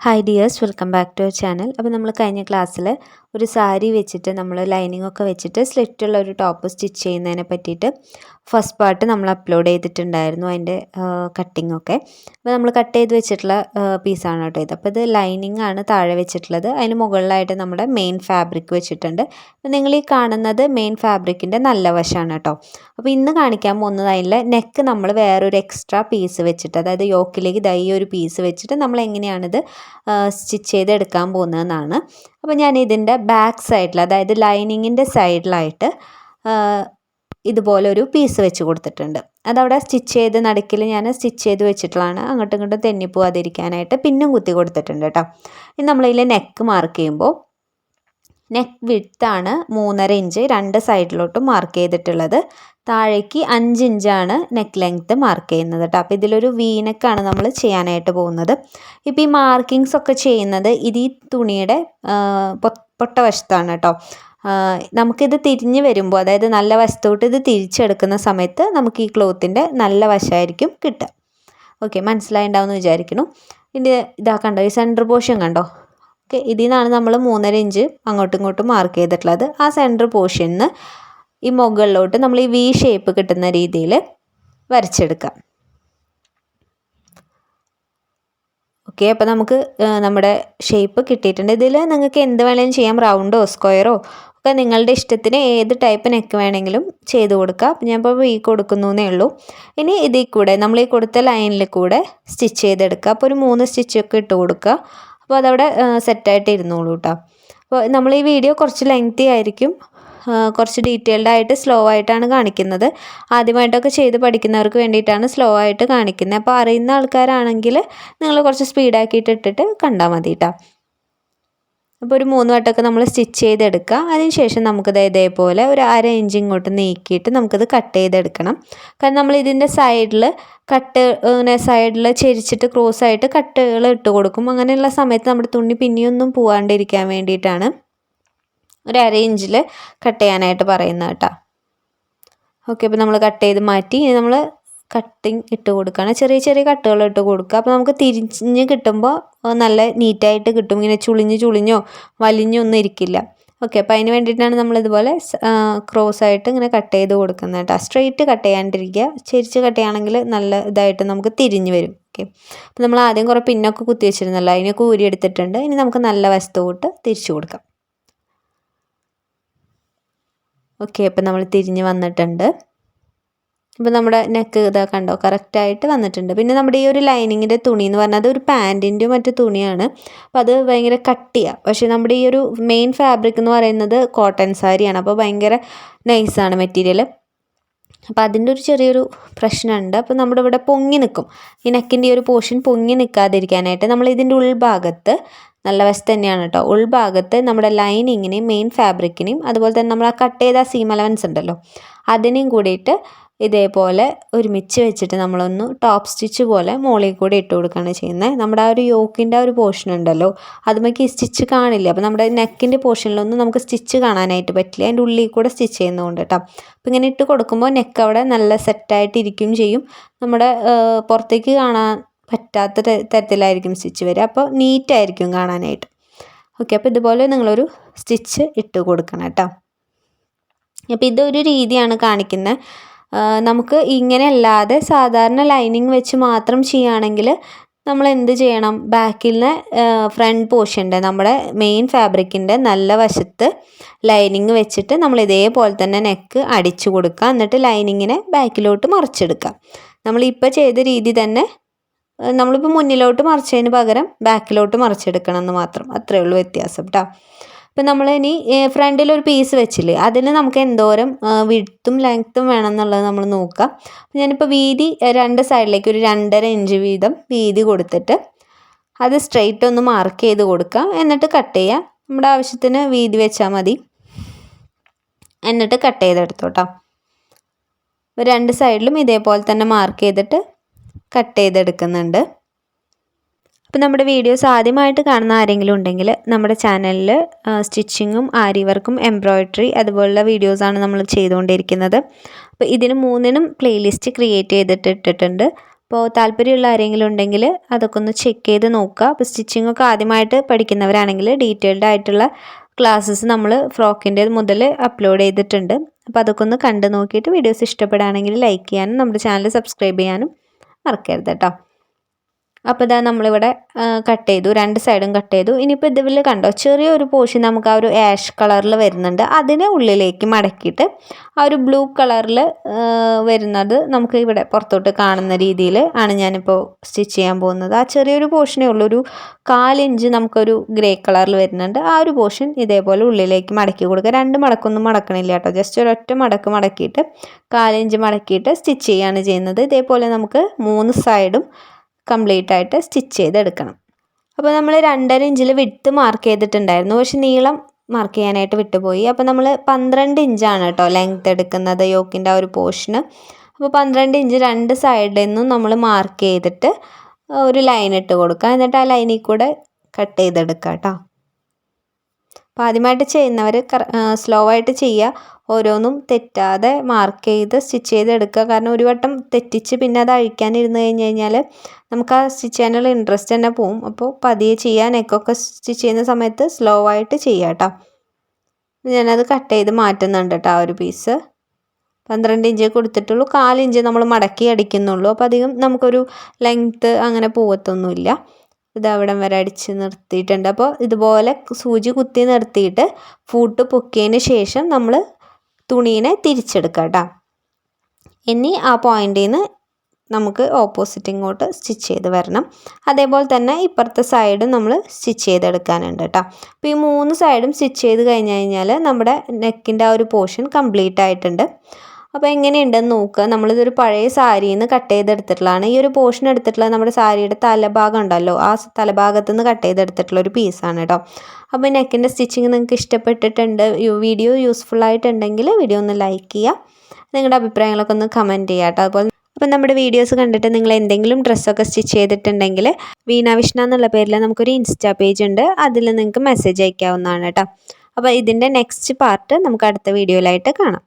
Hi dears welcome back to our channel അപ്പോൾ നമ്മൾ കഴിഞ്ഞ ക്ലാസ്സിൽ ഒരു സാരി വെച്ചിട്ട് നമ്മൾ ലൈനിങ് ഒക്കെ വെച്ചിട്ട് സ്ലിറ്റുള്ള ഒരു ടോപ്പ് സ്റ്റിച്ച് ചെയ്യുന്നതിനെ പറ്റിയിട്ട് ഫസ്റ്റ് പാർട്ട് നമ്മൾ അപ്ലോഡ് ചെയ്തിട്ടുണ്ടായിരുന്നു അതിന്റെ കട്ടിംഗ് ഒക്കെ. അപ്പോൾ നമ്മൾ കട്ട് ചെയ്ത് വെച്ചിട്ടുള്ള പീസാണ് കേട്ടോ ഇത്. അപ്പോൾ ഇത് ലൈനിങ് ആണ് താഴെ വെച്ചിട്ടുള്ളത്. അതിന് മുകളിലായിട്ട് നമ്മുടെ മെയിൻ ഫാബ്രിക് വെച്ചിട്ടുണ്ട്. അപ്പോൾ നിങ്ങൾ ഈ കാണുന്നത് മെയിൻ ഫാബ്രിക്കിന്റെ നല്ല വശമാണ് കേട്ടോ. അപ്പോൾ ഇന്ന് കാണിക്കാൻ പോകുന്നത് അതിലെ നെക്ക് നമ്മൾ വേറൊരു എക്സ്ട്രാ പീസ് വെച്ചിട്ട് അതായത് യോക്കിലേക്ക് ദൈ ഒരു പീസ് വെച്ചിട്ട് നമ്മൾ എങ്ങനെയാണിത് സ്റ്റിച്ച് ചെയ്തെടുക്കാൻ പോകുന്നതെന്നാണ്. അപ്പോൾ ഞാൻ ഇതിന്റെ ബാക്ക് സൈഡിൽ അതായത് ലൈനിങ്ങിന്റെ സൈഡിലായിട്ട് ഇതുപോലെ ഒരു പീസ് വെച്ച് കൊടുത്തിട്ടുണ്ട്. അതവിടെ സ്റ്റിച്ച് ചെയ്ത് നടുക്കിൽ ഞാൻ സ്റ്റിച്ച് ചെയ്ത് വെച്ചിട്ടുള്ളതാണ്. അങ്ങോട്ടും ഇങ്ങോട്ടും തെന്നിപ്പോവാതിരിക്കാനായിട്ട് പിന്നും കുത്തി കൊടുത്തിട്ടുണ്ട് കേട്ടോ. ഇനി നമ്മളിതിൽ നെക്ക് മാർക്ക് ചെയ്യുമ്പോൾ നെക്ക് വിഡ്ത്താണ് മൂന്നര ഇഞ്ച് രണ്ട് സൈഡിലോട്ടും മാർക്ക് ചെയ്തിട്ടുള്ളത്. താഴേക്ക് അഞ്ച് ഇഞ്ചാണ് നെക്ക് ലെങ്ത്ത് മാർക്ക് ചെയ്യുന്നത് കേട്ടോ അപ്പോൾ ഇതിലൊരു വീനക്കാണ് നമ്മൾ ചെയ്യാനായിട്ട് പോകുന്നത്. ഇപ്പോൾ ഈ മാർക്കിങ്സ് ഒക്കെ ചെയ്യുന്നത് ഇത് ഈ തുണിയുടെ പൊട്ട വശത്താണ് കേട്ടോ നമുക്കിത് തിരിഞ്ഞ് വരുമ്പോൾ അതായത് നല്ല വശത്തോട്ട് ഇത് തിരിച്ചെടുക്കുന്ന സമയത്ത് നമുക്ക് ഈ ക്ലോത്തിന്റെ നല്ല വശമായിരിക്കും കിട്ടുക. ഓക്കെ മനസ്സിലായിണ്ടാവും എന്ന് വിചാരിക്കുന്നു. ഇതിന്റെ ഇതാ കണ്ടോ ഈ സെന്റർ പോർഷൻ കണ്ടോ? ഓക്കെ ഇതിൽ നിന്നാണ് നമ്മൾ മൂന്നര ഇഞ്ച് അങ്ങോട്ടും ഇങ്ങോട്ടും മാർക്ക് ചെയ്തിട്ടുള്ളത്. ആ സെന്റർ പോർഷനിൽ ഈ മുകളിലോട്ട് നമ്മൾ ഈ വി ഷേപ്പ് കിട്ടുന്ന രീതിയിൽ വരച്ചെടുക്കാം. ഓക്കെ അപ്പോൾ നമുക്ക് നമ്മുടെ ഷേപ്പ് കിട്ടിയിട്ടുണ്ട്. ഇതിൽ നിങ്ങൾക്ക് എന്ത് വേണമെങ്കിലും ചെയ്യാം. റൗണ്ടോ സ്ക്വയറോ ഒക്കെ നിങ്ങളുടെ ഇഷ്ടത്തിന് ഏത് ടൈപ്പ് നെക്ക് വേണമെങ്കിലും ചെയ്ത് കൊടുക്കാം. ഞാൻ ഇപ്പോൾ ഈ എന്നേ ഉള്ളൂ. ഇനി ഇതിൽ കൂടെ നമ്മൾ ഈ കൊടുത്ത ലൈനിൽ കൂടെ സ്റ്റിച്ച് ചെയ്തെടുക്കുക അപ്പോൾ ഒരു മൂന്ന് സ്റ്റിച്ചൊക്കെ ഇട്ട് കൊടുക്കുക. അപ്പോൾ അതവിടെ സെറ്റായിട്ട് ഇരുന്നോളൂ കേട്ടോ അപ്പോൾ നമ്മൾ ഈ വീഡിയോ കുറച്ച് ലെങ്തി ആയിരിക്കും. കുറച്ച് ഡീറ്റെയിൽഡ് ആയിട്ട് സ്ലോ ആയിട്ടാണ് കാണിക്കുന്നത്. ആദ്യമായിട്ടൊക്കെ ചെയ്ത് പഠിക്കുന്നവർക്ക് വേണ്ടിയിട്ടാണ് സ്ലോ ആയിട്ട് കാണിക്കുന്നത്. അപ്പോൾ അറിയുന്ന ആൾക്കാരാണെങ്കിൽ നിങ്ങൾ കുറച്ച് സ്പീഡാക്കിയിട്ട് ഇട്ടിട്ട് കണ്ടാൽ മതി കേട്ടോ അപ്പോൾ ഒരു മൂന്ന് വട്ടമൊക്കെ നമ്മൾ സ്റ്റിച്ച് ചെയ്തെടുക്കുക. അതിനുശേഷം നമുക്കത് ഇതേപോലെ ഒരു അര ഇഞ്ച് ഇങ്ങോട്ട് നീക്കിയിട്ട് നമുക്കത് കട്ട് ചെയ്തെടുക്കണം. കാരണം നമ്മൾ ഇതിന്റെ സൈഡിൽ കട്ട് ഇങ്ങനെ സൈഡിൽ ചെരിച്ചിട്ട് ക്രോസ് ആയിട്ട് കട്ടുകൾ ഇട്ട് കൊടുക്കും. അങ്ങനെയുള്ള സമയത്ത് നമ്മുടെ തുണി പിന്നെയൊന്നും പോവാണ്ടിരിക്കാൻ വേണ്ടിയിട്ടാണ്. ഒരു അര ഇഞ്ചിൽ കട്ട് ചെയ്യാനായിട്ട് പറയുന്നത് കേട്ടോ. ഓക്കെ അപ്പോൾ നമ്മൾ കട്ട് ചെയ്ത് മാറ്റി ഇനി നമ്മൾ കട്ടിങ് ഇട്ട് കൊടുക്കുകയാണ്. ചെറിയ ചെറിയ കട്ടുകൾ ഇട്ട് കൊടുക്കുക. അപ്പോൾ നമുക്ക് തിരിഞ്ഞ് കിട്ടുമ്പോൾ നല്ല നീറ്റായിട്ട് കിട്ടും. ഇങ്ങനെ ചുളിഞ്ഞ് ചുളിഞ്ഞോ വലിഞ്ഞോ ഒന്നും ഇരിക്കില്ല. ഓക്കെ അപ്പോൾ അതിന് വേണ്ടിയിട്ടാണ് നമ്മൾ ഇതുപോലെ ക്രോസ് ആയിട്ട് ഇങ്ങനെ കട്ട് ചെയ്ത് കൊടുക്കുന്നത് കേട്ടോ. സ്ട്രെയിറ്റ് കട്ട് ചെയ്യാണ്ടിരിക്കുക. ചെരിച്ച് കട്ട് ചെയ്യുകയാണെങ്കിൽ നല്ല ഇതായിട്ട് നമുക്ക് തിരിഞ്ഞ് വരും. ഓക്കെ അപ്പോൾ നമ്മൾ ആദ്യം കുറേ പിന്നൊക്കെ കുത്തി വെച്ചിരുന്നല്ലോ. അതിനൊക്കെ ഊരി എടുത്തിട്ടുണ്ട് ഇനി നമുക്ക് നല്ല വശത്തോട്ട് തിരിച്ചു കൊടുക്കാം. ഓക്കെ അപ്പോൾ നമ്മൾ തിരിഞ്ഞ് വന്നിട്ടുണ്ട്. ഇപ്പോൾ നമ്മുടെ നെക്ക് ഇതാ കണ്ടോ കറക്റ്റായിട്ട് വന്നിട്ടുണ്ട്. പിന്നെ നമ്മുടെ ഈ ഒരു ലൈനിങ്ങിന്റെ തുണി എന്ന് പറഞ്ഞാൽ അത് ഒരു പാന്റിന്റെ മറ്റു തുണിയാണ്. അപ്പോൾ അത് ഭയങ്കര കട്ടിയാണ് പക്ഷേ നമ്മുടെ ഈ ഒരു മെയിൻ ഫാബ്രിക് എന്ന് പറയുന്നത് കോട്ടൺ സാരിയാണ്. അപ്പോൾ ഭയങ്കര നൈസാണ് മെറ്റീരിയൽ അപ്പോൾ അതിന്റെ ഒരു ചെറിയൊരു പ്രശ്നമുണ്ട്. അപ്പോൾ നമ്മുടെ ഇവിടെ പൊങ്ങി നിൽക്കും. ഈ നെക്കിന്റെ ഒരു പോർഷൻ പൊങ്ങി നിൽക്കാതിരിക്കാനായിട്ട് നമ്മൾ ഇതിന്റെ ഉൾഭാഗത്ത് നല്ല വശത്ത് തന്നെയാണ് കേട്ടോ. ഉൾഭാഗത്ത് നമ്മുടെ ലൈനിങ്ങിനെയും മെയിൻ ഫാബ്രിക്കിനെയും അതുപോലെ തന്നെ നമ്മൾ ആ കട്ട് ചെയ്ത സീം അലവൻസ് ഉണ്ടല്ലോ. അതിനെയും കൂടിയിട്ട് ഇതേപോലെ ഒരുമിച്ച് വെച്ചിട്ട് നമ്മളൊന്ന് ടോപ്പ് സ്റ്റിച്ച് പോലെ മുകളിൽ കൂടി ഇട്ട് കൊടുക്കുകയാണ് ചെയ്യുന്നത്. നമ്മുടെ ആ ഒരു യോക്കിന്റെ ആ ഒരു പോർഷൻ ഉണ്ടല്ലോ അതുമൊക്കെ സ്റ്റിച്ച് കാണില്ല? അപ്പോൾ നമ്മുടെ നെക്കിന്റെ പോർഷനിലൊന്നും നമുക്ക് സ്റ്റിച്ച് കാണാനായിട്ട് പറ്റില്ല. അതിന്റെ ഉള്ളിൽ കൂടെ സ്റ്റിച്ച് ചെയ്യുന്നതുകൊണ്ട് കേട്ടോ. അപ്പോൾ ഇങ്ങനെ ഇട്ട് കൊടുക്കുമ്പോൾ നെക്ക് അവിടെ നല്ല സെറ്റായിട്ട് ഇരിക്കുകയും ചെയ്യും. നമ്മുടെ പുറത്തേക്ക് കാണാൻ പറ്റാത്ത തരത്തിലായിരിക്കും സ്റ്റിച്ച് വരിക. അപ്പോൾ നീറ്റായിരിക്കും കാണാനായിട്ട്. ഓക്കെ അപ്പോൾ ഇതുപോലെ നിങ്ങളൊരു സ്റ്റിച്ച് ഇട്ട് കൊടുക്കണം കേട്ടോ. അപ്പോൾ ഇതൊരു രീതിയാണ് കാണിക്കുന്നത്. നമുക്ക് ഇങ്ങനെ അല്ലാതെ സാധാരണ ലൈനിങ് വെച്ച് മാത്രം ചെയ്യുകയാണെങ്കിൽ നമ്മൾ എന്ത് ചെയ്യണം ബാക്കിലെ ഫ്രണ്ട് പോർഷന്റെ നമ്മുടെ മെയിൻ ഫാബ്രിക്കിന്റെ നല്ല വശത്ത് ലൈനിങ് വെച്ചിട്ട് നമ്മൾ ഇതേപോലെ തന്നെ നെക്ക് അടിച്ചു കൊടുക്കുക. എന്നിട്ട് ലൈനിങ്ങിനെ ബാക്കിലോട്ട് മറിച്ചെടുക്കുക. നമ്മളിപ്പോൾ ചെയ്ത രീതി തന്നെ നമ്മളിപ്പോൾ മുന്നിലോട്ട് മറിച്ചതിന് പകരം ബാക്കിലോട്ട് മറിച്ചെടുക്കണം എന്ന് മാത്രം. അത്രയേ ഉള്ളൂ വ്യത്യാസം കേട്ടോ ഇപ്പം നമ്മൾ ഇനി ഫ്രണ്ടിൽ ഒരു പീസ് വെച്ചില്ലേ അതിന് നമുക്ക് എന്തോരം വിടുത്തും ലെങ്ത്തും വേണം എന്നുള്ളത് നമ്മൾ നോക്കാം. ഞാനിപ്പോൾ വീതി രണ്ട് സൈഡിലേക്ക് ഒരു രണ്ടര ഇഞ്ച് വീതം വീതി കൊടുത്തിട്ട് അത് സ്ട്രെയിറ്റ് ഒന്ന് മാർക്ക് ചെയ്ത് കൊടുക്കാം. എന്നിട്ട് കട്ട് ചെയ്യാം. നമ്മുടെ ആവശ്യത്തിന് വീതി വെച്ചാൽ മതി. എന്നിട്ട് കട്ട് ചെയ്തെടുത്തോട്ടോ. രണ്ട് സൈഡിലും ഇതേപോലെ തന്നെ മാർക്ക് ചെയ്തിട്ട് കട്ട് ചെയ്തെടുക്കുന്നുണ്ട്. അപ്പോൾ നമ്മുടെ വീഡിയോസ് ആദ്യമായിട്ട് കാണുന്ന ആരെങ്കിലും ഉണ്ടെങ്കിൽ നമ്മുടെ ചാനലിൽ സ്റ്റിച്ചിങ്ങും ആരി വർക്കും എംബ്രോയ്ഡറി അതുപോലുള്ള വീഡിയോസാണ് നമ്മൾ ചെയ്തുകൊണ്ടിരിക്കുന്നത്. അപ്പോൾ ഇതിന് മൂന്നിനും പ്ലേലിസ്റ്റ് ക്രിയേറ്റ് ചെയ്തിട്ട് ഇട്ടിട്ടുണ്ട്. അപ്പോൾ താല്പര്യമുള്ള ആരെങ്കിലും ഉണ്ടെങ്കിൽ അതൊക്കെ ഒന്ന് ചെക്ക് ചെയ്ത് നോക്കുക. അപ്പോൾ സ്റ്റിച്ചിങ് ഒക്കെ ആദ്യമായിട്ട് പഠിക്കുന്നവരാണെങ്കിൽ ഡീറ്റെയിൽഡ് ആയിട്ടുള്ള ക്ലാസ്സസ് നമ്മൾ ഫ്രോക്കിന്റെ മുതൽ അപ്ലോഡ് ചെയ്തിട്ടുണ്ട്. അപ്പോൾ അതൊക്കെ ഒന്ന് കണ്ട് നോക്കിയിട്ട് വീഡിയോസ് ഇഷ്ടപ്പെടുകയാണെങ്കിൽ ലൈക്ക് ചെയ്യാനും നമ്മുടെ ചാനൽ സബ്സ്ക്രൈബ് ചെയ്യാനും മറക്കരുത് കേട്ടോ. അപ്പോൾ ഇതാ നമ്മളിവിടെ കട്ട് ചെയ്തു. രണ്ട് സൈഡും കട്ട് ചെയ്തു. ഇനിയിപ്പോൾ ഇതിൽ കണ്ടോ? ചെറിയൊരു പോർഷൻ നമുക്ക് ആ ഒരു ആഷ് കളറിൽ വരുന്നുണ്ട്. അതിനെ ഉള്ളിലേക്ക് മടക്കിയിട്ട് ആ ഒരു ബ്ലൂ കളറിൽ വരുന്നത് നമുക്ക് ഇവിടെ പുറത്തോട്ട് കാണുന്ന രീതിയിൽ ആണ് ഞാനിപ്പോൾ സ്റ്റിച്ച് ചെയ്യാൻ പോകുന്നത്. ആ ചെറിയൊരു പോർഷനേ ഉള്ളൂ. ഒരു കാലിഞ്ച് നമുക്കൊരു ഗ്രേ കളറിൽ വരുന്നുണ്ട്. ആ ഒരു പോർഷൻ ഇതേപോലെ ഉള്ളിലേക്ക് മടക്കി കൊടുക്കുക. രണ്ട് മടക്കൊന്നും മടക്കണില്ല കേട്ടോ. ജസ്റ്റ് ഒരൊറ്റ മടക്ക് മടക്കിയിട്ട് കാലിഞ്ച് മടക്കിയിട്ട് സ്റ്റിച്ച് ചെയ്യുകയാണ് ചെയ്യുന്നത്. ഇതേപോലെ നമുക്ക് മൂന്ന് സൈഡും കംപ്ലീറ്റ് ആയിട്ട് സ്റ്റിച്ച് ചെയ്തെടുക്കണം. അപ്പോൾ നമ്മൾ രണ്ടര ഇഞ്ചിൽ വിട്ട് മാർക്ക് ചെയ്തിട്ടുണ്ടായിരുന്നു. പക്ഷെ നീളം മാർക്ക് ചെയ്യാനായിട്ട് വിട്ടുപോയി. അപ്പോൾ നമ്മൾ പന്ത്രണ്ട് ഇഞ്ചാണ് കേട്ടോ ലെങ്ത് എടുക്കുന്നത് യോക്കിന്റെ ആ ഒരു പോർഷന് അപ്പോൾ പന്ത്രണ്ട് ഇഞ്ച് രണ്ട് സൈഡിൽ നിന്നും നമ്മൾ മാർക്ക് ചെയ്തിട്ട് ഒരു ലൈൻ ഇട്ട് കൊടുക്കുക. എന്നിട്ട് ആ ലൈനിൽ കൂടെ കട്ട് ചെയ്തെടുക്കുക കേട്ടോ അപ്പോൾ ആദ്യമായിട്ട് ചെയ്യുന്നവർ സ്ലോ ആയിട്ട് ചെയ്യുക. ഓരോന്നും തെറ്റാതെ മാർക്ക് ചെയ്ത് സ്റ്റിച്ച് ചെയ്തെടുക്കുക കാരണം ഒരു വട്ടം തെറ്റിച്ച് പിന്നെ അത് അഴിക്കാനിരുന്ന് കഴിഞ്ഞ് കഴിഞ്ഞാൽ നമുക്ക് ആ സ്റ്റിച്ച് ചെയ്യാനുള്ള ഇൻട്രസ്റ്റ് തന്നെ പോവും. അപ്പോൾ പതിയെ ചെയ്യുക നെക്കൊക്കെ സ്റ്റിച്ച് ചെയ്യുന്ന സമയത്ത് സ്ലോ ആയിട്ട് ചെയ്യുക കേട്ടോ. ഞാനത് കട്ട് ചെയ്ത് മാറ്റുന്നുണ്ട് കേട്ടോ ആ ഒരു പീസ് പന്ത്രണ്ട് ഇഞ്ച് കൊടുത്തിട്ടുള്ളൂ. കാലിഞ്ച് നമ്മൾ മടക്കി അടിക്കുന്നുള്ളൂ. അപ്പോൾ അധികം നമുക്കൊരു ലെങ്ത്ത് അങ്ങനെ പോകത്തൊന്നുമില്ല ഇത് അവിടം വരെ അടിച്ച് നിർത്തിയിട്ടുണ്ട്. അപ്പോൾ ഇതുപോലെ സൂചി കുത്തി നിർത്തിയിട്ട് ഫൂട്ട് പൊക്കിയതിന് ശേഷം നമ്മൾ തുണീനെ തിരിച്ചെടുക്കുക കേട്ടോ. ഇനി ആ പോയിന്റിൽ നിന്ന് നമുക്ക് ഓപ്പോസിറ്റ് ഇങ്ങോട്ട് സ്റ്റിച്ച് ചെയ്ത് വരണം. അതേപോലെ തന്നെ ഇപ്പുറത്തെ സൈഡും നമ്മൾ സ്റ്റിച്ച് ചെയ്തെടുക്കാനുണ്ട് കേട്ടോ. അപ്പോൾ ഈ മൂന്ന് സൈഡും സ്റ്റിച്ച് ചെയ്ത് കഴിഞ്ഞ് കഴിഞ്ഞാൽ നമ്മുടെ നെക്കിന്റെ ആ ഒരു പോർഷൻ കംപ്ലീറ്റ് ആയിട്ടുണ്ട്. അപ്പോൾ എങ്ങനെയുണ്ടെന്ന് നോക്കുക. നമ്മളിതൊരു പഴയ സാരിയിൽ നിന്ന് കട്ട് ചെയ്തെടുത്തിട്ടുള്ളതാണ്. ഈ ഒരു പോർഷൻ എടുത്തിട്ടുള്ളത് നമ്മുടെ സാരിയുടെ തലഭാഗം ഉണ്ടല്ലോ. ആ തലഭാഗത്ത് നിന്ന് കട്ട് ചെയ്തെടുത്തിട്ടുള്ള ഒരു പീസാണ് കേട്ടോ അപ്പോൾ നെക്കിന്റെ സ്റ്റിച്ചിങ് നിങ്ങൾക്ക് ഇഷ്ടപ്പെട്ടിട്ടുണ്ട് വീഡിയോ യൂസ്ഫുൾ ആയിട്ടുണ്ടെങ്കിൽ വീഡിയോ ഒന്ന് ലൈക്ക് ചെയ്യുക. നിങ്ങളുടെ അഭിപ്രായങ്ങളൊക്കെ ഒന്ന് കമന്റ് ചെയ്യുക കേട്ടോ അതുപോലെ അപ്പം നമ്മുടെ വീഡിയോസ് കണ്ടിട്ട് നിങ്ങൾ എന്തെങ്കിലും ഡ്രസ്സൊക്കെ സ്റ്റിച്ച് ചെയ്തിട്ടുണ്ടെങ്കിൽ വീണ വിഷ്ണ എന്നുള്ള പേരിൽ നമുക്കൊരു ഇൻസ്റ്റാ പേജ് ഉണ്ട്. അതിൽ നിങ്ങൾക്ക് മെസ്സേജ് അയക്കാവുന്നതാണ് കേട്ടോ അപ്പോൾ ഇതിന്റെ നെക്സ്റ്റ് പാർട്ട് നമുക്ക് അടുത്ത വീഡിയോയിലായിട്ട് കാണാം.